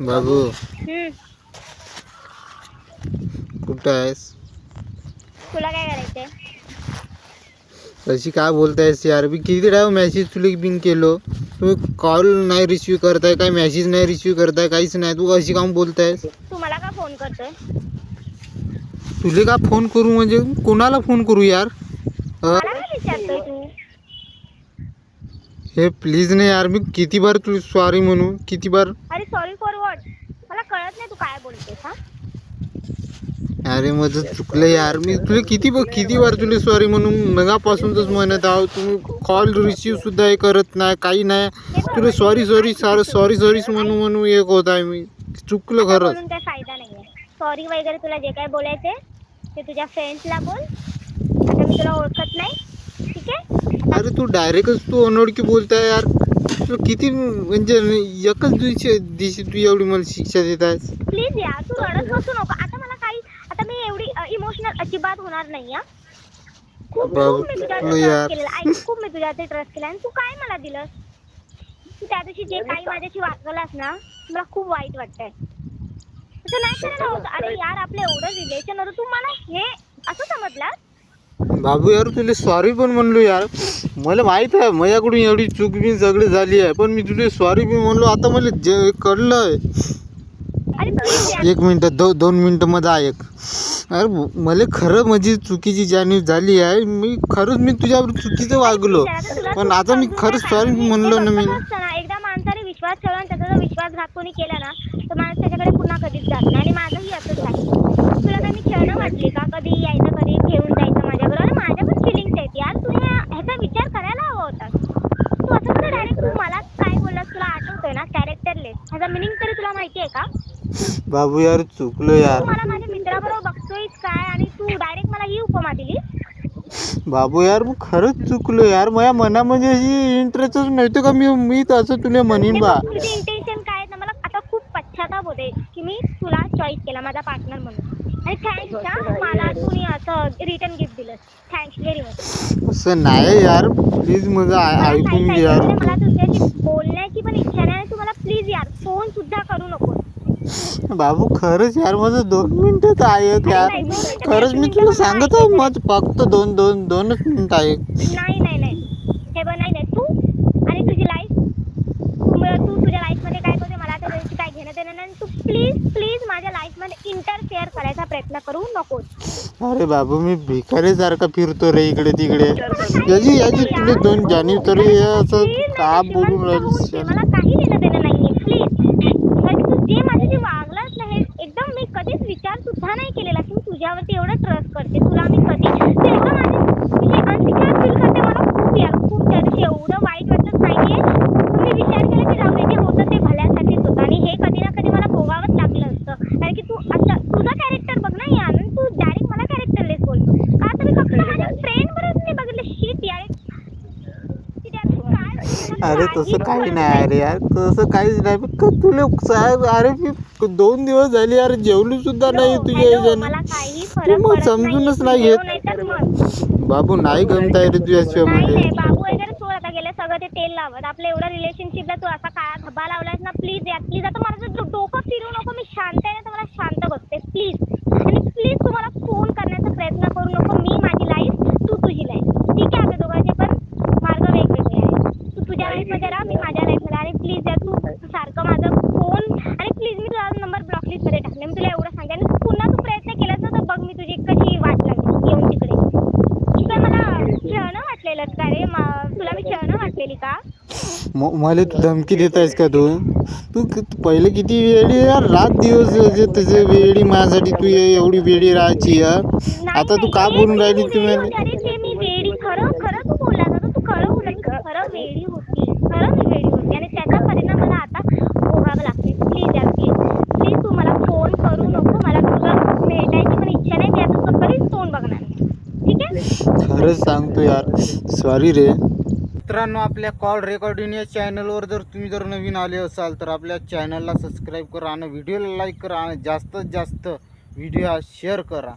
बाबू। हम्म, कुठं आहेस? तुला काय करायचंय? अशी काय बोलतायस यार? मी किती टाइम मेसेज तुला बिन केलो. तुम्ही कॉल नाही रिसीव करताय काय मेसेज नाही रिसीव करताय काहीच नाही. तू अशी काम बोलतायस? तू मला का फ़ोन करतोय? तुले का फ़ोन करू? म्हणजे कोणाला फ़ोन करू यार? विचारतोय तू? हे प्लीज नाही यार मी किती बार तुला सॉरी म्हणू किती बार? अरे सॉरी फॉर वॉट मला कळत नाही तू काय बोलतेस हा? अरे माझं चुकलं यार मी तुला किती ब- किती बार तुला सॉरी म्हणून मगापासूनच म्हणत आहो तुम्ही कॉल रिसीव सुद्धा हे करत नाही काही नाही. तुला सॉरी सॉरी सार सॉरी सॉरीच म्हणून म्हणून एक होत आहे मी. चुकलं खरंच. बोलून काही फायदा नाहीये. सॉरी वगैरे तुला जे काय बोलायचंय ते तुझ्या फ्रेंड्सला बोल. आता मी तुला ओळखत नाही. अरे तू डायरेक्टच तू अनोळखी बोलताय यार. तुला किती म्हणजे एकच दिवशी दिवशी तू एवढी मला शिक्षा देत आहेस? प्लीज यार तू रडत बसू नको. आता मला काही आता मी एवढी इमोशनल अजिबात होणार नाही हा. खूप मी तुझ्यावर यार. ट्रस्ट केलेला. ऐक खूप मी तुझ्यावर ट्रस्ट केला. आणि तू काय मला दिलंस? तू त्या दिवशी जे काही माझ्याशी वागवलास ना मला खूप वाईट वाटतंय. तसं नाही करायला होतं. अरे यार आपलं एवढं रिलेशन होतं. तू मला हे असं समजलास? बाबू यार तुला सॉरी पण म्हणलो यार. मला माहीत आहे माझ्याकडून एवढी चूक बी सगळी झाली आहे पण मी तुला सॉरी बी म्हणलो आता मला जे कळलंय. एक मिनिट दो दोन मिनिटं मध्ये ऐक अरे मला खरं माझी चुकीची जाणीव झाली आहे मी खरंच मी तुझ्यावर चुकीचं वागलो. पण आता मी खरंच सॉरी म्हणलो ना मी. एकदा माणसाने विश्वास ठेवला त्याचा विश्वासघात कोणी केला ना तर माणूस त्याच्याकडे पुन्हा कधीच जात नाही आणि माझंही असंच आहे तुला काही मी खेळणं वाटली का कधी यायचं कधी घेऊन जायचं माझ्याबरोबर आणि माझ्या पण फिलिंग्स आहेत यार तू ह्या ह्याचा विचार करायला हवा होता तू असं कसं डायरेक्ट तू मला काय बोललास तुला आठवतोय ना कॅरेक्टरलेस ह्याचा मिनिंग तरी तुला माहिती आहे का? बाबू यार चुकलो यार. तू मला माझ्या मित्राबरोबर बघतोयस काय आणि तू डायरेक्ट मला ही उपमा दिलीस? बाबू यार मी खरंच चुकलो यार. माझ्या मनामध्ये अशी इंटरेस्टच नव्हतं का मी मी तसं तुला म्हणीन हे बा. तुझे इंटेन्शन काय आहे ना मला आता खूप पश्चाताप होते की मी तुला चॉईस केला माझा पार्टनर म्हणून. आणि थँक्स हा. मला तुम्ही असं रिटर्न गिफ्ट दिलं थँक्स व्हेरी मच असं नाही यार. प्लीज माझं आ- ऐकून घे यार. मला तुझ्याशी बोलण्याची पण इच्छा नाही आणि तू मला प्लीज यार फोन सुद्धा करू नको. बाबू खरंच यार माझं दोन मिनिटं ऐक यार. नाही, दोन मिनिटं, खरंच मी तुला सांगत आहे. मग फक्त दोन दोन दोनच मिनिटं नाही नाही नाही हे बघ नाही नाही तू आणि तुझी लाईफ तू तू तुझ्या लाईफमध्ये काय करते मला आता त्याची काय घेणं देणं नाही आणि तू प्लीज प्लीज माझ्या लाईफमध्ये इंटरफेअर करायचा प्रयत्न करू नकोस. अरे बाबू मी भिकारीसारखा फिरतो रे इकडे तिकडे. याची याची तुला दोन जाणीव तरी असं का बोलून. राहिली. मला काही देणं देणं नाहीये प्लीज तू जे माझ्याशी वागलास ना हे एकदम मी कधीच विचार सुद्धा नाही केलेला. की मी तुझ्यावरती एवढं ट्रस्ट करते तुला मी कधी तू एवढं माझे तुझे अनसिक्युअर फील करते मला खूप यार खूप त्या दिवशी एवढं वाईट वाटत नाहीये तुम्ही विचार केला की जाऊ दे जे होतं ते भल्यासाठीच होतं आणि हे कधी ना कधी मला भोगावंच लागलं असतं कारण की तू आता तुझा कॅरेक्टर बघ ना यार आणि तू डायरेक्ट मला कॅरेक्टरलेस बोलतो का तर मी फक्त माझ्या फ्रेंड बरोबर नाही बघितलं शीट यार अरे तसं काही नाही अरे यार तसं काहीच नाही. पण का तुला साहेब अरे मी दोन दिवस झाले यार जेवली सुद्धा नाही तुझ्या याच्यानं. मला काही तू फरक मग समजूनच. नाही घेत. बाबू नाही गमत आहे रे तुझ्याशिवाय बाबू वगैरे सोड आता गेले सगळं ते तेल लावत. आपलं एवढं रिलेशनशिपला तू असा काळा धब्बा लावलायस ना प्लीज यार. प्लीज आता माझं डो- डोकं फिरू नको मी शांत आहे ना तर मला शांत बघते प्लीज आणि प्लीज तू मला फोन करण्याचा प्रयत्न करू नको मी माझी लाईफ तू तुझी लाईफ ठीक आहे आपल्या दोघांचे पण मार्ग वेगवेगळे आहेत लाईफमध्ये राहा मी माझ्या लाईफमध्ये आणि प्लीज यार तू सारखं माझा फोन आणि प्लीज मी तुझा नंबर ब्लॉक लिस्टमध्ये टाकले मी तुला एवढं सांगते. आणि पुन्हा तू प्रयत्न केलास ना तर बघ मी तुझी कशी वाट लागली. येऊन तिकडे. तुला मला खेळणं वाटलेलं का रे? मा- तुला मी खेळणं वाटलेली का? मला तू धमकी देत आहेस का तू? तू क- पहिले किती वेळी यार? रात दिवस जे तुझे वेळी माझ्यासाठी तू ए- एवढी वेळी राहायची यार नाही, आता तू नाही, का ते बोलून राहिली होती. अरे ते मी वेडी खरं खरं तू बोलला ना तू खरं बोलला की तू खरं वेडी होती खरं मी वेडी होती आणि त्याचा परिणाम मला आता भोगावा लागते प्लीज यार प्लीज प्लीज तू मला फोन करू नको मला तुझं भेटायची पण इच्छा नाही मी आता तुझं कधीच फोन बघणार नाही ठीक आहे खरंच सांगतो यार. सॉरी रे. मित्रांनो आपल्या कॉल रेकॉर्डिंग या चॅनलवर जर तुम्ही जर नवीन आले असाल तर आपल्या चॅनलला सबस्क्राईब करा आणि व्हिडिओला लाईक करा आणि जास्तीत जास्त व्हिडिओ शेअर करा.